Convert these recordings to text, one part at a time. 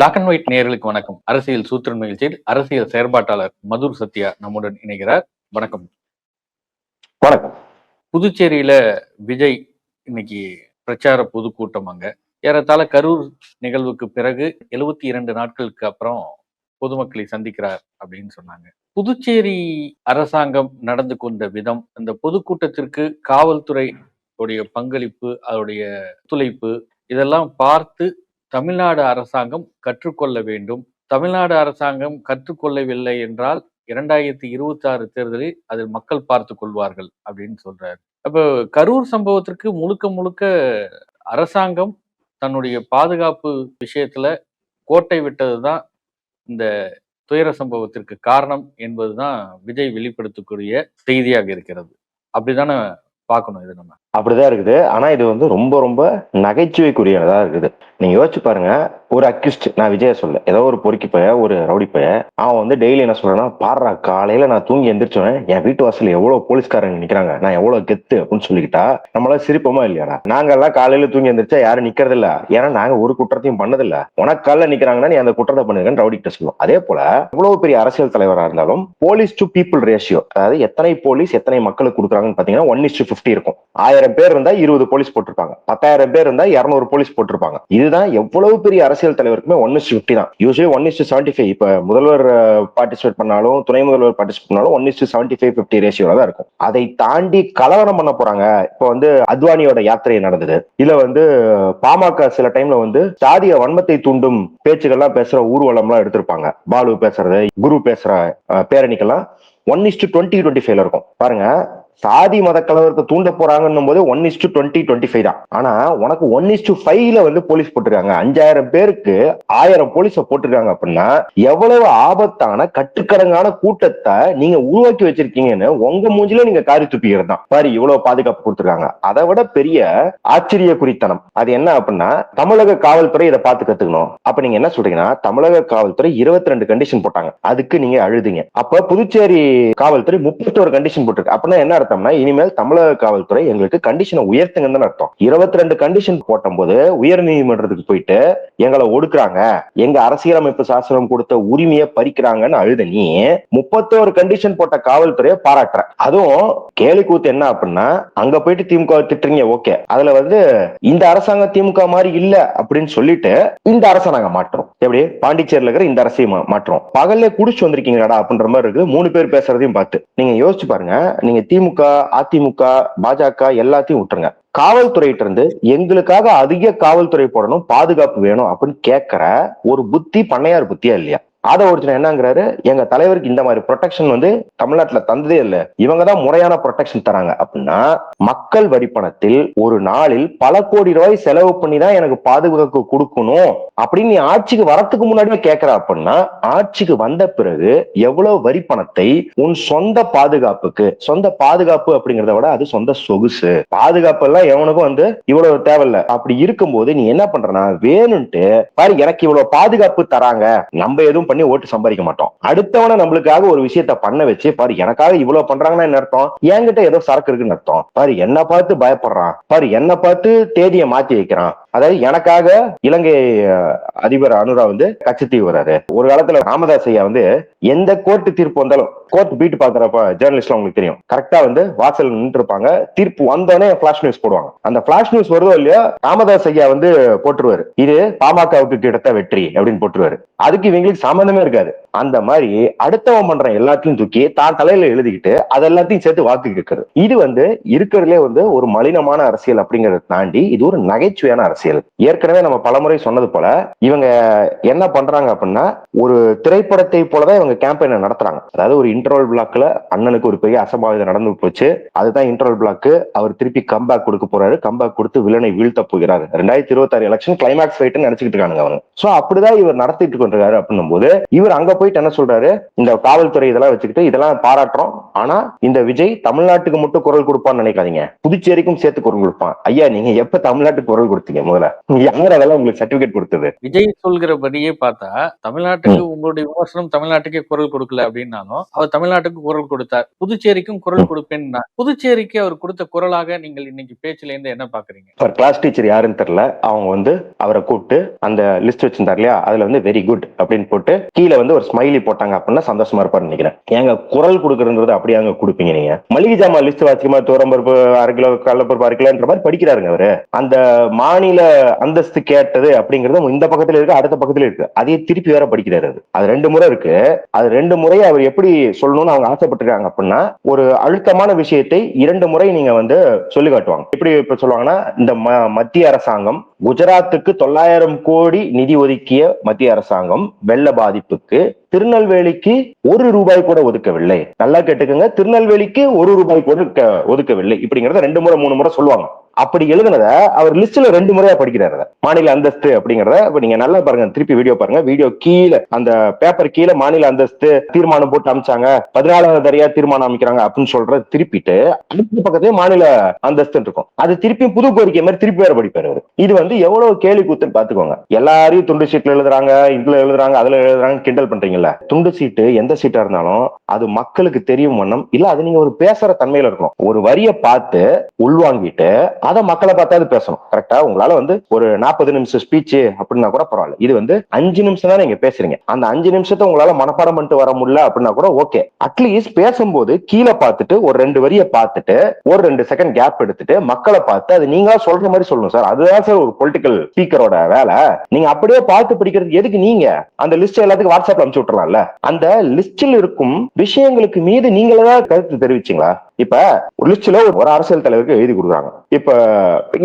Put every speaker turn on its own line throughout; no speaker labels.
Black and white நேயர்களுக்கு வணக்கம். அரசியல் சூத்திரன் நிகழ்ச்சியில் அரசியல் செயற்பாட்டாளர் மதுர் சத்யா நம்முடன் இணைகிறார். வணக்கம்.
வணக்கம்.
புதுச்சேரியில விஜய் இன்னைக்கு பிரச்சார பொதுக்கூட்டம் அங்க. ஏறத்தாழ கரூர் நிகழ்வுக்கு பிறகு எழுபத்தி இரண்டு நாட்களுக்கு அப்புறம் பொதுமக்களை சந்திக்கிறார் அப்படின்னு சொன்னாங்க. புதுச்சேரி அரசாங்கம் நடந்து கொண்ட விதம் அந்த பொதுக்கூட்டத்திற்கு காவல்துறை பங்களிப்பு அதோடைய ஒத்துழைப்பு இதெல்லாம் பார்த்து தமிழ்நாடு அரசாங்கம் கற்றுக்கொள்ள வேண்டும். தமிழ்நாடு அரசாங்கம் கற்றுக்கொள்ளவில்லை என்றால் இரண்டாயிரத்தி இருபத்தி ஆறு தேர்தலில் அதில் மக்கள் பார்த்து கொள்வார்கள் அப்படின்னு சொல்றாரு. அப்போ கரூர் சம்பவத்திற்கு முழுக்க முழுக்க அரசாங்கம் தன்னுடைய பாதுகாப்பு விஷயத்துல கோட்டை விட்டதுதான் இந்த துயர சம்பவத்திற்கு காரணம் என்பதுதான் விஜய் வெளிப்படுத்தக்கூடிய செய்தியாக இருக்கிறது. அப்படிதானே பார்க்கணும் இது நம்ம?
அப்படிதான் இருக்குது. ஆனா இது வந்து ரொம்ப ரொம்ப நகைச்சுவைக்குரியதா இருக்குது. நீங்க யோசிச்சு பாருங்க ஒரு அக்யூஸ்ட் நான் விஜய சொல்ல ஏதோ ஒரு பொறுக்கி பைய ஒரு ரவுடி பைய அவன் வந்து டெய்லி என்ன சொல்றேன்னா பாடுறா காலையில நான் தூங்கி எந்திரிச்சோன்னே என் வீட்டு வாசல்ல எவ்வளவு போலீஸ்காரங்க நிக்கிறாங்க? நான் எவ்வளவு கெத்து? அப்படின்னு சொல்லிக்கிட்டா நம்மளால சிரிப்போமா இல்லையாடா? நாங்க எல்லாம் காலையில தூங்கி எந்திரிச்சா யாரும் நிக்கிறது இல்ல ஏன்னா நாங்க ஒரு குற்றத்தையும் பண்ணதில்ல. உனக்கு காலைல நிக்கிறாங்கன்னா நீ அந்த குற்றத்தை பண்ணுங்கன்னு ரவுடி கிட்ட சொல்லுவோம் அதே போல இவ்வளவு பெரிய அரசியல் தலைவரா இருந்தாலும் போலீஸ் டு பீப்புள் ரேஷியோ அதாவது எத்தனை போலீஸ் எத்தனை மக்களுக்கு கொடுக்குறாங்கன்னு பாத்தீங்கன்னா ஒன் இஸ் பிப்டி இருக்கும். ஆயிரம் பேர் இருந்தா இருபது போலீஸ் போட்டிருப்பாங்க. பத்தாயிரம் பேர் இருந்தா இருநூறு போலீஸ் போட்டிருப்பாங்க. இதுதான் எவ்வளவு பெரிய அரசியல் தலைவருக்குமே ஒன் இஸ் பிப்டி தான். Usually one is seventy five இப்ப முதல்வர் பார்ட்டிசிபேட் பண்ணாலும் துணை முதல்வர் பார்ட்டிசிபேட் பண்ணாலும் one is seventy five fifty ரேஷியோல தான் இருக்கும். அதை தாண்டி கலவரம் பண்ண போறாங்க. இப்ப வந்து அத்வானியோட யாத்திரை நடந்தது. இல்ல வந்து பாமக சில டைம்ல வந்து சாதிய வன்மத்தை தூண்டும் பேச்சுக்கள்லாம் பேசுற ஊர்வலம்லாம் எடுத்திருப்பாங்க. பாலு பேசுறது குரு பேசுற பேரணிக்கெல்லாம் one is to twenty twenty ஃபைவ்ல இருக்கும். பாருங்க சாதி மத கலவரத்தை தூண்ட போறாங்கன்னும் போது one is to twenty twenty five தான். ஆனா உனக்கு ஒன் இஸ்டு ஃபைவ்ல வந்து போலீஸ் போட்டிருக்காங்க. அஞ்சாயிரம் பேருக்கு ஆயிரம் போலீஸ போட்டிருக்காங்க அப்படின்னா எவ்வளவு ஆபத்தான கட்டுக்கடங்கான கூட்டத்தை நீங்க உருவாக்கி வச்சிருக்கீங்கன்னு உங்க மூஞ்சில நீங்க காரி துப்பிக்கிறது தான். பாரு இவ்வளவு பாதுகாப்பு கொடுத்துருக்காங்க. அதை விட பெரிய ஆச்சரிய குறித்தனம் அது என்ன அப்படின்னா தமிழக காவல்துறை இதை பார்த்து கத்துக்கணும். அப்ப நீங்க என்ன சொல்றீங்கன்னா தமிழக காவல்துறை இருபத்தி ரெண்டு கண்டிஷன் போட்டாங்க. அதுக்கு நீங்க அழுதுங்க. அப்ப புதுச்சேரி காவல்துறை முப்பத்தோரு கண்டிஷன் போட்டிருக்கு. அப்படின்னா என்ன அர்த்தம்னா இனிமேல் தமிழக காவல்துறை எங்களுக்கு கண்டிஷனை உயர்த்துங்கன்னு அர்த்தம். இருபத்தி ரெண்டு கண்டிஷன் போட்டும் போது உயர் நீதிமன்றத்துக்கு போயிட்டு எங்களை ஒடுக்குறாங்க. எங்க அரசியலமைப்பு சாசனம் கொடுத்த உரிமையை பறிக்கிறாங்கன்னு அழுத நீ முப்பத்தோரு கண்டிஷன் போட்ட காவல்துறையை பாராட்டுற. அதுவும் கேலி கூத்து என்ன அப்படின்னா அங்க போயிட்டு திமுக திட்டுறீங்க ஓகே. அதுல வந்து இந்த அரசாங்கம் திமுக மாதிரி இல்ல அப்படின்னு சொல்லிட்டு இந்த அரசை நாங்க மாற்றோம் எப்படி? பாண்டிச்சேரியில் இருக்கிற இந்த அரசையும் மாற்றோம் பகல்ல குடிச்சு வந்திருக்கீங்கடா அப்படின்ற மாதிரி இருக்கு மூணு பேர் பேசுறதையும் பார்த்து. நீங்க யோசிச்சு பாருங்க. நீங்க திமுக அதிமுக பாஜக எல்லாத்தையும் விட்டுருங்க. காவல்துறையிட்ட இருந்து எங்களுக்காக அதிக காவல்துறை போடணும் பாதுகாப்பு வேணும் அப்படின்னு கேட்கிற ஒரு புத்தி பண்ணையார் புத்தியா இல்லையா? அதை ஒருத்தர் என்னங்கிறாரு எங்க தலைவருக்கு இந்த மாதிரி ப்ரொடெக்ஷன் வந்து தமிழ்நாட்டுல தந்ததே இல்ல. இவங்க தான் முறையான ப்ரொடெக்ஷன் தராங்க. அப்படின்னா மக்கள் வரி பணத்தில் ஒரு நாளில் பல கோடி ரூபாய் செலவு பண்ணி தான் எனக்கு பாதுகாப்பு கொடுக்கணும் அப்படின்னு நீ ஆட்சிக்கு வரத்துக்கு முன்னாடியே கேட்கற அப்படின்னா ஆட்சிக்கு வந்த பிறகு எவ்வளவு வரி பணத்தை உன் சொந்த பாதுகாப்புக்கு சொந்த பாதுகாப்பு அப்படிங்கறத விட அது சொந்த சொகுசு. பாதுகாப்பு எல்லாம் எவனுக்கும் வந்து இவ்வளவு தேவையில்லை. அப்படி இருக்கும்போது நீ என்ன பண்றனா வேணும்ட்டு பாரு எனக்கு இவ்வளவு பாதுகாப்பு தராங்க. நம்ம எதுவும் பண்ணி ஓட்டு சம்பாதிக்க மாட்டோம். அடுத்தவனை நம்மளுக்காக ஒரு விஷயத்த பண்ண வச்சு பாரு எனக்காக இவ்வளவு பண்றாங்கன்னா என்ன அர்த்தம்? என்கிட்ட ஏதோ சரக்கு இருக்குன்னு அர்த்தம். பாரு என்ன பார்த்து பயப்படுறான். பாரு என்ன பார்த்து தேதியை மாத்தி வைக்கிறான். அதாவது எனக்காக இலங்கை அதிபர் அனுரா வந்து கச்சத்தீவு வர்றாரு ஒரு காலத்துல ராமதாஸ் ஐயா வந்து எந்த கோர்ட்டு தீர்ப்பு வந்தாலும் கோர்ட் பீட் பாக்குறப்ப ஜேர்னலிஸ்ட்லாம் உங்களுக்கு தெரியும். கரெக்டா வந்து வாசல் நின்று இருப்பாங்க தீர்ப்பு வந்தோடனே பிளாஷ் நியூஸ் போடுவாங்க. அந்த பிளாஷ் நியூஸ் வருதோ இல்லையோ ராமதாஸ் ஐயா வந்து போட்டுருவாரு. இது பாமகவுக்கு கிடைத்த வெற்றி அப்படின்னு போட்டுருவாரு. அதுக்கு இவங்களுக்கு சம்மந்தமே இருக்காது. அந்த மாதிரி அடுத்தவன் பண்ற எல்லாத்தையும் தூக்கி தான் தலையில எழுதிக்கிட்டு அது எல்லாத்தையும் சேர்த்து வாக்கு கேட்கறது. இது வந்து இருக்கிறதுலே வந்து ஒரு மலினமான அரசியல் அப்படிங்கறத தாண்டி இது ஒரு நகைச்சுவையான அரசியல். ஏற்கனவே நம்ம பலமுறை சொன்னது போல இவங்க என்ன பண்றாங்க அப்படின்னா ஒரு திரைப்படத்தை போலதான் இவங்க கேம்பெயினை நடத்துறாங்க. அதாவது ஒரு இன்டர்வல் பிளாக்ல அண்ணனுக்கு ஒரு பெரிய அசம்பாவிதம் நடந்து போச்சு. அதுதான் இன்டர்வல் பிளாக் அவர் திருப்பி கம்பேக் கொடுக்க போறாரு. கம்பேக் கொடுத்து வில்லனை வீழ்த்த போகிறாரு. ரெண்டாயிரத்தி இருபத்தாறு எலெக்ஷன் கிளைமேக்ஸ் ஃபைட்னு நினைச்சிட்டு இருக்காங்க அவங்க. சோ அப்படிதான் இவர் நடத்திட்டு கொண்டிருக்காரு அப்படின்னும் போது இவர் அங்க போயிட்டு என்ன சொல்றாரு? இந்த காவல்துறை இதெல்லாம் வச்சுக்கிட்டு இதெல்லாம் பாராட்டுறோம். ஆனா இந்த விஜய் தமிழ்நாட்டுக்கு மட்டும் குரல் கொடுப்பான்னு நினைக்காதீங்க. புதுச்சேரிக்கும் சேர்த்து குரல் கொடுப்பான். ஐயா நீங்க எப்ப தமிழ்நாட்டுக்கு குரல் கொடுத்தீங்க? முதல்ல யார் அதெல்லாம் உங்களுக்கு சர்டிபிகேட் கொடுத்தது?
விஜய் சொல்கிறபடியே பார்த்தா தமிழ்நாட்டுக்கு உங்களுடைய விமர்சனம் தமிழ்நாட்டுக்கே குரல் கொடுக்கல அப்படின்னாலும் அவர் தமிழ்நாட்டுக்கு குரல் கொடுத்தார். புதுச்சேரிக்கும் குரல் கொடுப்பேன்னா புதுச்சேரிக்கு அவர் கொடுத்த குரலாக நீங்கள் இன்னைக்கு பேச்சுல இருந்து என்ன பாக்குறீங்க
ஒரு கிளாஸ் டீச்சர் யாருன்னு தெரியல. அவங்க வந்து அவரை கூப்பிட்டு அந்த லிஸ்ட் வச்சிருந்தார் இல்லையா? அதுல வந்து வெரி குட் அப்படின்னு போட்டு கீழே வந்து ஒரு ஸ்மைலி போட்டாங்க அப்படின்னா சந்தோஷமா இருப்பாருன்னு நினைக்கிறேன். ஏங்க குரல் கொடுக்கறது அப்படியே அங்க கொடுப்பீங்க நீங்க? மளிகை ஜாமான் லிஸ்ட் வச்சுக்கமா தோரம்பருப்பு அரை கிலோ கடலப்பருப்பு அரை கிலோன்ற மாதிரி படிக்கிறாருங்க அவரு. அந்த மாநில அந்தஸ்து கேட்டது அப்படிங்கறது இந்த பக்கத்துல இருக்கு அடுத்த பக்கத்துல இருக்கு. அதையே திருப்பி வேற படிக்கிறாரு அது. அது ரெண்டு முறை இருக்கு. அது ரெண்டு முறை அவர் எப்படி சொல்லணும்னு அவங்க ஆசைப்பட்டிருக்காங்க அப்படின்னா ஒரு அழுத்தமான விஷயத்தை இரண்டு முறை நீங்க வந்து சொல்லி காட்டுவாங்க. எப்படி இப்ப சொல்லுவாங்கன்னா இந்த ம- மத்திய அரசாங்கம் குஜராத்துக்கு தொள்ளாயிரம் கோடி நிதி ஒதுக்கிய மத்திய அரசாங்கம் வெள்ள பாதிப்புக்கு திருநெல்வேலிக்கு ஒரு ரூபாய் கூட ஒதுக்கவில்லை. நல்லா கேட்டுக்கோங்க. திருநெல்வேலிக்கு ஒரு ரூபாய் கூட ஒதுக்கவில்லை. இப்படிங்கறத ரெண்டு முறை மூணு முறை சொல்லுவாங்க. அப்படி எழுதுனத அவர் லிஸ்ட்ல ரெண்டு முறையா படிக்கிறாரு அதை. மாநில அந்தஸ்து அப்படிங்கறத இப்ப நீங்க நல்லா பாருங்க திருப்பி வீடியோ பாருங்க. வீடியோ கீழே அந்த பேப்பர் கீழே மாநில அந்தஸ்து தீர்மானம் போட்டு அமைச்சாங்க பதினாலாவது தரையா தீர்மானம் அமைக்கிறாங்க அப்படின்னு சொல்ற திருப்பிட்டு அடுத்த பக்கத்துலயே மாநில அந்தஸ்து இருக்கும். அது திருப்பி புது கோரிக்கை மாதிரி திருப்பி வேற படிப்பாரு இது வந்து எவ்வளவு கேள்வி கூத்துன்னு பாத்துக்கோங்க எல்லாரையும் துண்டு சீட்ல எழுதுறாங்க இதுல எழுதுறாங்க அதுல எழுதுறாங்க கிண்டல் பண்றீங்கல்ல. துண்டு சீட்டு எந்த சீட்டா இருந்தாலும் அது மக்களுக்கு தெரியும் வண்ணம். இல்ல அது நீங்க ஒரு பேசுற தன்மையில இருக்கணும். ஒரு வரியை பார்த்து உள்வாங்கிட்டு அதை மக்களை பார்த்தாவது பேசணும். கரெக்டா உங்களால வந்து ஒரு நாற்பது நிமிஷம் ஸ்பீச் அப்படின்னா கூட பரவாயில்ல. இது வந்து அஞ்சு நிமிஷம் தான் நீங்க பேசுறீங்க. அந்த அஞ்சு நிமிஷத்தை உங்களால மனப்பாடம் பண்ணிட்டு வர முடியல அப்படின்னா கூட ஓகே அட்லீஸ்ட் பேசும்போது கீழே பார்த்துட்டு ஒரு ரெண்டு வரியை பார்த்துட்டு ஒரு ரெண்டு செகண்ட் கேப் எடுத்துட்டு மக்களை பார்த்து அது நீங்களா சொல்ற மாதிரி சொல்லணும் சார். அதுதான் சார் ஒரு பொலிட்டிக்கல் ஸ்பீக்கரோட வேலை. நீங்க அப்படியே பார்த்து பிடிக்கிறது எதுக்கு நீங்க? அந்த லிஸ்ட் எல்லாத்துக்கும் வாட்ஸ்அப்ல அனுப்பிச்சு விட்டுறலாம்ல. அந்த லிஸ்டில் இருக்கும் விஷயங்களுக்கு மீது நீங்களே தான் கருத்து தெரிவிச்சீங்களா? இப்ப ஒரு லிஸ்ட்ல ஒரு அரசியல் தலைவருக்கு எழுதி கொடுக்குறாங்க. இப்ப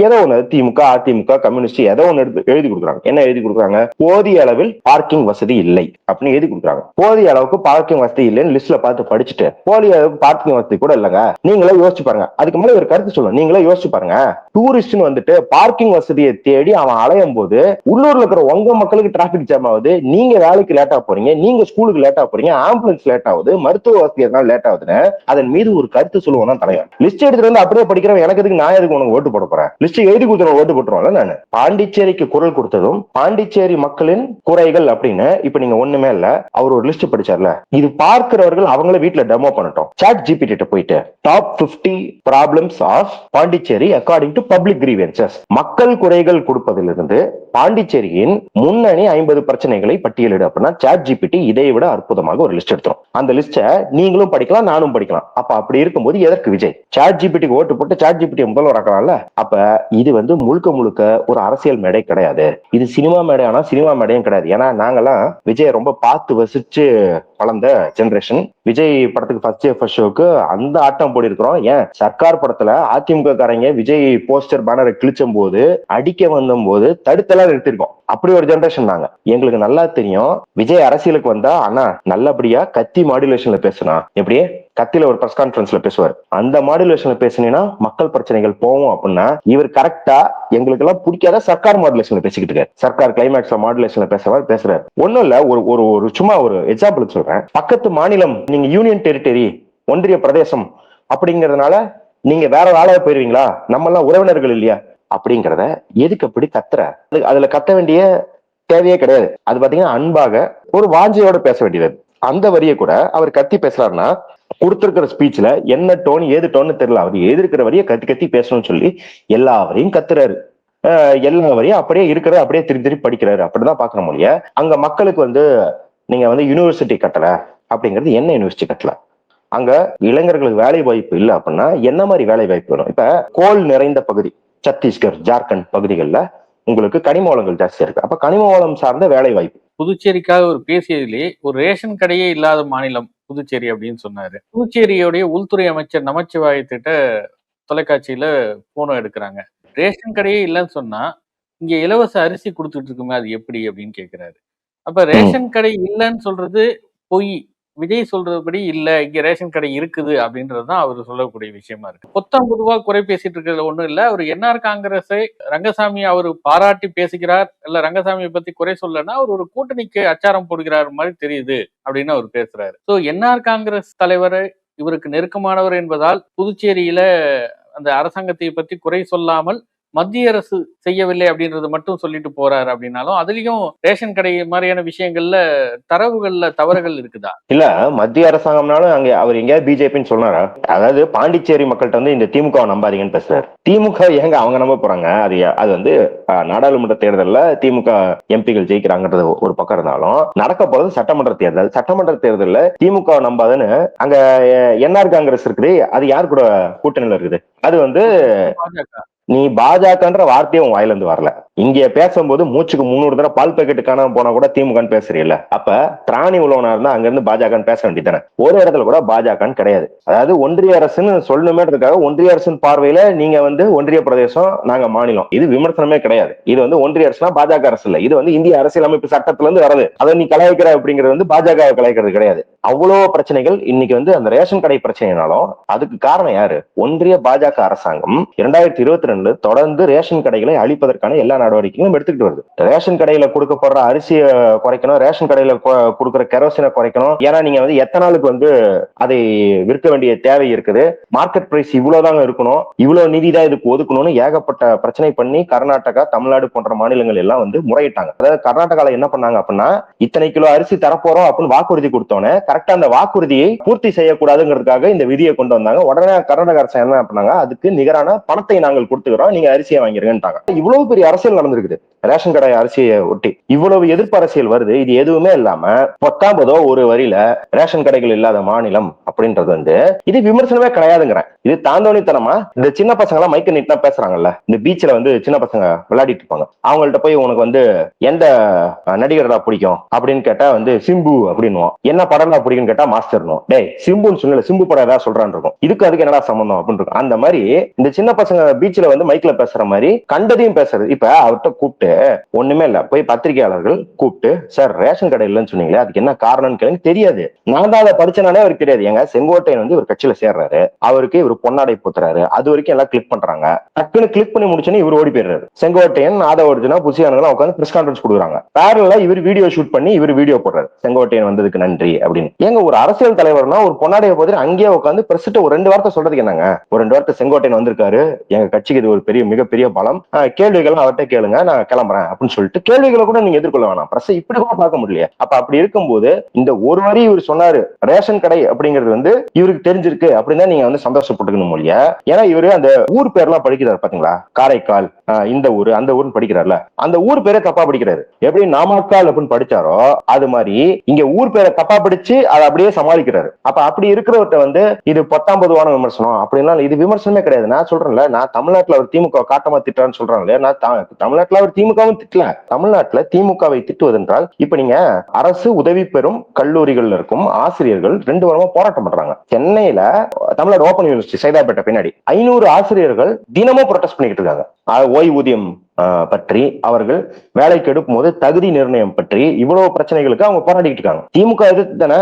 ஏதோ ஒண்ணு திமுக அதிமுக கம்யூனிஸ்ட் ஏதோ ஒண்ணு எடுத்து எழுதி கொடுக்குறாங்க. என்ன எழுதி கொடுக்குறாங்க? போதிய அளவில் பார்க்கிங் வசதி இல்லை அப்படின்னு எழுதி கொடுக்குறாங்க. போதிய அளவுக்கு பார்க்கிங் வசதி இல்லைன்னு லிஸ்ட்ல பார்த்து படிச்சுட்டு போதிய அளவுக்கு பார்க்கிங் வசதி கூட இல்லைங்க. நீங்களே யோசிச்சு பாருங்க. அதுக்கு மேல ஒரு கருத்து சொல்லுங்க. நீங்களே யோசிச்சு பாருங்க. டூரிஸ்ட்னு வந்துட்டு பார்க்கிங் வசதியை தேடி அவன் அலையும் போது உள்ளூர்ல இருக்கிற உங்க மக்களுக்கு டிராபிக் ஜாம் ஆகுது. நீங்க வேலைக்கு லேட்டா போறீங்க. நீங்க ஸ்கூலுக்கு லேட்டா போறீங்க. ஆம்புலன்ஸ் லேட் ஆகுது. மருத்துவ வசதி எதனால லேட் ஆகுதுன்னு அதன் மீது ஒரு கருத்து சொல்லுவோம் தான் தலைவன் லிஸ்ட் எடுத்துட்டு வந்து அப்படியே படிக்கிறவன் எனக்கு எதுக்கு நான் எதுக்கு உனக்கு ஓட்டு போட போறேன்? லிஸ்ட் எழுதி கொடுத்துருவோம் ஓட்டு போட்டுருவோம்ல நான். பாண்டிச்சேரிக்கு குரல் கொடுத்ததும் பாண்டிச்சேரி மக்களின் குறைகள் அப்படின்னு இப்ப நீங்க ஒண்ணுமே இல்ல அவர் ஒரு லிஸ்ட் படிச்சார்ல. இது பார்க்கிறவர்கள் அவங்கள வீட்டுல டெமோ பண்ணட்டும். சாட் ஜிபிடி கிட்ட போயிட்டு top 50 problems of Pondicherry according to public grievances மக்கள் குறைகள் கொடுப்பதிலிருந்து பாண்டிச்சேரியின் முன்னணி ஐம்பது பிரச்சனைகளை பட்டியலிடு அப்படின்னா சாட் ஜிபிடி இதை விட அற்புதமாக ஒரு லிஸ்ட் எடுத்துரும். அந்த லிஸ்ட நீங்களும் படிக்கலாம் நானும் படிக்கலாம். அப்ப அப்படி இருக்கும்போது எதற்கு விஜய்? சாட் ஜிபிடிக்கு ஓட்டு போட்டு சாட் ஜிபிடி முதல்வர் ஆக்கலாம்ல அப்ப இது வந்து முழுக்க முழுக்க ஒரு அரசியல் மேடை கிடையாது. இது சினிமா மேடை ஆனா சினிமா மேடையும் கிடையாது. ஏன்னா நாங்கெல்லாம் விஜய் ரொம்ப பார்த்து வசிச்சு வளர்ந்த ஜென்ரேஷன் விஜய் படத்துக்கு ஃபர்ஸ்ட் டே ஃபர்ஸ்ட் ஷோக்கு அந்த ஆட்டம் போடி இருக்கிறோம் ஏன்? சர்க்கார் படத்துல அதிமுக காரங்க விஜய் போஸ்டர் பேனரை கிழிச்சும் போது அடிக்க வந்த போது தடுத்தெல்லாம் நிறுத்திருக்கோம். அப்படி ஒரு ஜென்ரேஷன் நாங்க. எங்களுக்கு நல்லா தெரியும். விஜய் அரசியலுக்கு வந்தா ஆனா நல்லபடியா கத்தி மாடுலேஷன்ல பேசுனா. எப்படியே கத்தில ஒரு பிரஸ் கான்பரன்ஸ்ல பேசுவார். அந்த மாடுலேஷன்ல பேசுனீங்கன்னா மக்கள் பிரச்சனைகள் போவோம் அப்படின்னா இவர் கரெக்டா எங்களுக்கு எல்லாம் பிடிக்காத சர்க்கார் மாடுலேஷன்ல பேசிக்கிட்டு இருக்காரு. சர்க்கார் கிளைமேக்ஸ்ல மாடுலேஷன்ல பேசுற பேசுறாரு. ஒன்னும் இல்ல ஒரு ஒரு ஒரு சும்மா ஒரு எக்ஸாம்பிள் சொல்றேன். பக்கத்து மாநிலம் நீங்க யூனியன் டெரிட்டரி ஒன்றிய பிரதேசம் அப்படிங்கறதுனால நீங்க வேற வேலையா போயிருவீங்களா? நம்ம எல்லாம் உறவினர்கள் இல்லையா? அப்படிங்கறத எதுக்கு அப்படி கத்துற? அது- அதுல கத்த வேண்டிய தேவையே கிடையாது. அது பாத்தீங்கன்னா அன்பாக ஒரு வாஞ்சையோட பேச வேண்டியது. அந்த வரியை கூட அவர் கத்தி பேசுறாருன்னா கொடுத்துருக்கிற ஸ்பீச்ல என்ன டோன் ஏது டோன்னு தெரியல. அவர் எதிர்க்கிற வரியை கத்தி கத்தி பேசணும்னு சொல்லி எல்லாவரையும் கத்துறாரு. எல்லா வரையும் அப்படியே இருக்கிற அப்படியே திருப்பி திருப்பி படிக்கிறாரு. அப்படிதான் பாக்குற மொழிய அங்க மக்களுக்கு வந்து நீங்க வந்து யூனிவர்சிட்டி கட்டல அப்படிங்கிறது என்ன யூனிவர்சிட்டி கட்டல? அங்க இளைஞர்களுக்கு வேலை வாய்ப்பு இல்லை அப்படின்னா என்ன மாதிரி வேலை வாய்ப்பு வேணும் இப்ப கோல் நிறைந்த பகுதி சத்தீஸ்கர் ஜார்க்கண்ட் பகுதிகளில் உங்களுக்கு கனிம வளங்கள் ஜாஸ்தியா இருக்கு. அப்ப கனிம வளம் சார்ந்த வேலை வாய்ப்பு.
புதுச்சேரிக்காக ஒரு பேசியதிலே ஒரு ரேஷன் கடையே இல்லாத மாநிலம் புதுச்சேரி அப்படின்னு சொன்னாரு. புதுச்சேரியோடைய உள்துறை அமைச்சர் நமச்சிவாயத்திட்ட தொலைக்காட்சியில போனோ எடுக்கிறாங்க. ரேஷன் கடையே இல்லைன்னு சொன்னா இங்க இலவச அரிசி கொடுத்துட்டு இருக்குமே அது எப்படி அப்படின்னு கேக்குறாரு. அப்ப ரேஷன் கடை இல்லைன்னு சொல்றது பொய். விஜய் சொல்றதுபடி இல்ல இங்க ரேஷன் கடை இருக்குது அப்படின்றது தான் அவர் சொல்லக்கூடிய விஷயமா இருக்கு. பொத்தம் பொதுவா குறை பேசிட்டு இருக்கிறது ஒண்ணும் இல்ல. அவர் என்ஆர் காங்கிரஸை ரங்கசாமி அவர் பாராட்டி பேசுகிறார். இல்ல ரங்கசாமியை பத்தி குறை சொல்லனா அவர் ஒரு கூட்டணிக்கு அச்சாரம் போடுகிறார் மாதிரி தெரியுது அப்படின்னு அவர் பேசுறாரு. ஸோ என்ஆர் காங்கிரஸ் தலைவர் இவருக்கு நெருக்கமானவர் என்பதால் புதுச்சேரியில அந்த அரசாங்கத்தை பத்தி குறை சொல்லாமல் மத்திய அரசு செய்யவில்லை அப்படின்றது மட்டும் சொல்லிட்டு போறாரு அப்படின்னாலும் அதுலயும் ரேஷன் கடை மாதிரியான விஷயங்கள்ல தரவுகள்ல தவறுகள் இருக்குதா?
இல்ல மத்திய அரசாங்கம்னாலும் அங்க அவர் எங்கேயாவது பிஜேபின்னு சொன்னாரா? அதாவது பாண்டிச்சேரி மக்கள்கிட்ட வந்து இந்த திமுக நம்பாதீங்கன்னு பேசுறாரு. திமுக ஏங்க அவங்க நம்ப போறாங்க? அது அது வந்து நாடாளுமன்ற தேர்தல்ல திமுக எம்பிகள் ஜெயிக்கிறாங்கன்றது ஒரு பக்கம் இருந்தாலும் நடக்க போறது சட்டமன்ற தேர்தல். சட்டமன்ற தேர்தல்ல திமுக நம்பாதுன்னு அங்க என்ஆர் காங்கிரஸ் இருக்குது. அது யார் கூட கூட்டணியில இருக்குது? அது வந்து நீ பாஜகன்ற வார்த்தையே உன் வாயிலிருந்து வரல. இங்க பேசும்போது மூச்சுக்கு முன்னூறு தடவை பால் பாக்கெட்டுக்கான காணாம போனா கூட திமுகன்னு பேசுறீல்ல. அப்ப திராணி உள்ளவனா இருந்தா அங்க இருந்து பாஜகன்னு பேச வேண்டியதானே ஒரு இடத்துல கூட பாஜகன்னு கிடையாது. அதாவது ஒன்றிய அரசுன்னு சொல்லணுமேன்றதுக்காக ஒன்றிய அரசின் பார்வையில நீங்க வந்து ஒன்றிய பிரதேசம் நாங்க மாநிலம். இது விமர்சனமே கிடையாது. இது வந்து ஒன்றிய அரசுனா பாஜக அரசு இல்ல. இது வந்து இந்திய அரசியலமைப்பு சட்டத்துல இருந்து வரது அதை நீ கலாய்க்கிற அப்படிங்கிறது வந்து பாஜக கலாய்க்கிறது கிடையாது. அவ்வளவு பிரச்சனைகள். இன்னைக்கு வந்து அந்த ரேஷன் கடை பிரச்சனைனாலும் அதுக்கு காரணம் யாரு? ஒன்றிய பாஜக அரசாங்கம் இரண்டாயிரத்தி இருபத்தி ரெண்டு தொடர்ந்து ரேஷன் கடைகளை அழிப்பதற்கான எல்லா நடவடிக்கைகளும் எடுத்துக்கிட்டு வருது. ரேஷன் கடையில கொடுக்கப்படுற அரிசியை குறைக்கணும் ரேஷன் கடையில கொ- கொடுக்கிற கெரோசினை குறைக்கணும். ஏன்னா நீங்க வந்து எத்தனாலுக்கு வந்து அதை விற்க வேண்டிய தேவை இருக்குது? மார்க்கெட் பிரைஸ் இவ்வளவுதாங்க இருக்கணும். இவ்வளவு நிதி தான் இதுக்கு ஒதுக்கணும்னு ஏகப்பட்ட பிரச்சனை பண்ணி கர்நாடகா தமிழ்நாடு போன்ற மாநிலங்கள் எல்லாம் வந்து முறையிட்டாங்க. அதாவது கர்நாடகால என்ன பண்ணாங்க அப்படின்னா இத்தனை கிலோ அரிசி தரப்போறோம் அப்படின்னு வாக்குறுதி கொடுத்தோன்னே கரெக்டா அந்த வாக்குறுதியை பூர்த்தி செய்யக்கூடாதுங்கிறதுக்காக இந்த விதியை கொண்டு வந்தாங்க. உடனே கர்நாடக அரசு என்ன பண்ணாங்க? அதுக்கு நிகரான பணத்தை நாங்கள் கொடுத்துக்கிறோம். நீங்க அரிசியை வாங்கிருங்கன்ட்டாங்க. இவ்வளவு பெரிய அரசியல் நடந்திருக்குது. ரேஷன் கடை அரிசியை ஒட்டி. இவ்வளவு எதிர்ப்பு அரசியல் வருது. இது எதுவுமே இல்லாம பத்தாம்பதோ ஒரு வரியில ரேஷன் கடைகள் இல்லாத மாநிலம் அப்படின்றது வந்து இது விமர்சனமே கிடையாதுங்கிறேன். இது தாந்தோணித்தனமா? இந்த சின்ன பசங்க எல்லாம் மைக்க நீட்டா பேசுறாங்கல்ல. இந்த பீச்ல வந்து சின்ன பசங்க விளையாடிட்டு இருப்பாங்க. அவங்கள்ட்ட போய் உனக்கு வந்து எந்த அஹ், நடிகர்டா பிடிக்கும் அப்படின்னு கேட்டா வந்து சிம்பு அப்படின்னுவோம் என்ன படம்டா பிடிக்கும்னு கேட்டா மாஸ்டர்னும் டேய் சிம்புன்னு சொல்லல சிம்பு படம் ஏதாவது சொல்றான் இருக்கும். இதுக்கு அதுக்கு என்னடா சம்பந்தம் அப்படின்னு இருக்கும். அந்த மாதிரி இந்த சின்ன பசங்க பீச்ல வந்து மைக்ல பேசுற மாதிரி கண்டதையும் பேசுறது. இப்ப அவர்கிட்ட கூப்பிட்டு ஒண்ணுமே இல்ல. போய் பத்திரிகையாளர்கள் கூப்பிட்டு சார் ரேஷன் கடை இல்லைன்னு சொன்னீங்களே அதுக்கு என்ன காரணம்னு கேளுங்க. தெரியாது. நான் தான் அதை படிச்சனாலே அவருக்கு தெரியாது. ஏங்க செங்கோட்டையன் வந்து இவர் கட்சியில சேர்றாரு. அவருக்கு இவர் பொன்னாடை போத்துறாரு. அது வரைக்கும் எல்லாம் கிளிக் பண்றாங்க. டக்குன்னு கிளிக் பண்ணி முடிச்சோன்னு இவர் ஓடி போயிடுறாரு. செங்கோட்டையன் ஆதவ அர்ஜுனா புசியானங்களாம் உட்காந்து பிரஸ் கான்ஃபரன்ஸ் கொடுக்குறாங்க. பேரலா இவர் வீடியோ ஷூட் பண்ணி இவர் வீடியோ போடுறாரு. செங்கோட்டையன் வந்ததுக்கு நன்றி அப்படின்னு. ஏங்க ஒரு அரசியல் தலைவர்னா ஒரு பொன்னாடையை போட்டு அங்கேயே உட்காந்து பிரசிட்ட ஒரு ரெண்டு வார்த்தை சொல்றதுக்கு என்னங்க? ஒரு ரெண்டு வார்த்தை செங்கோட்டையன் வந்திருக்காரு. எங்க கட்சிக்கு இது ஒரு பெரிய மிகப்பெரிய பலம். கேள்விகள் அவர்கிட்ட கேளுங்க. நான் கிளம்புறேன் அப்படின்னு சொல்லிட்டு கேள்விகளை கூட நீங்க எதிர்கொள்ள வேணாம். பிரஸ் இப்படி கூட பார்க்க முடியல அப்ப அப்படி இருக்கும்போது இந்த ஒரு வரி இவர் சொன்னாரு ரேஷன் கடை அப்படிங்கிறது வந்து இவருக்கு தெரிஞ்சிருக்கு அப்படின்னு நீங்க வந்து சந்தோஷப்பட்டுக்கணும் மொழிய? ஏன்னா இவரு அந்த ஊர் பேர்லாம் படிக்கிறாரு பாத்தீங்களா? காரைக்கால் இந்த ஊர் அந்த ஊர்னு படிக்கிறாருல. அந்த ஊர் பேரை தப்பா படிக்கிறாரு. எப்படி நாமக்கால் அப்படின்னு படிச்சாரோ அது மாதிரி இங்க ஊர் பேரை தப்பா படிச்சு அதை அப்படியே சமாளிக்கிறாரு. அப்ப அப்படி இருக்கிறவர்கிட்ட வந்து இது பத்தாம் பொதுவான விமர்சனம் அப்படின்னா இது விமர்சனமே கிடையாது. நான் சொல்றேன்ல நான் தமிழ்நாட்டுல அவர் திமுக காட்டமா திட்டுறான்னு சொல்றாங்களே நான் த- தமிழ்நாட்டுல அவர் திமுகவும் திட்டல. தமிழ்நாட்டுல திமுகவை திட்டுவதென்றால் இப்ப நீங்க அரசு உதவி பெறும் கல்லூரிகள்ல இருக்கும் ஆசிரியர்கள் ரெண்டு வாரமா போராட்டம் பண்றாங்க. சென்னையில தமிழ்நாடு ஓபன் யூனிவர்சிட்டி சைதாப்பேட்டை பின்னாடி. ஐநூறு ஆசிரியர்கள் தினமும் ப்ரொடெஸ்ட் பண்ணிக்கிட்டு இருக்காங்க. ஓய்வூதியம் பற்றி அவர்கள் வேலைக்கு எடுக்கும் போது தகுதி நிர்ணயம் பற்றி இவ்வளவு பிரச்சனைகளுக்கு அவங்க போராடிக்கிட்டு இருக்காங்க. திமுக எதிர்த்து தானே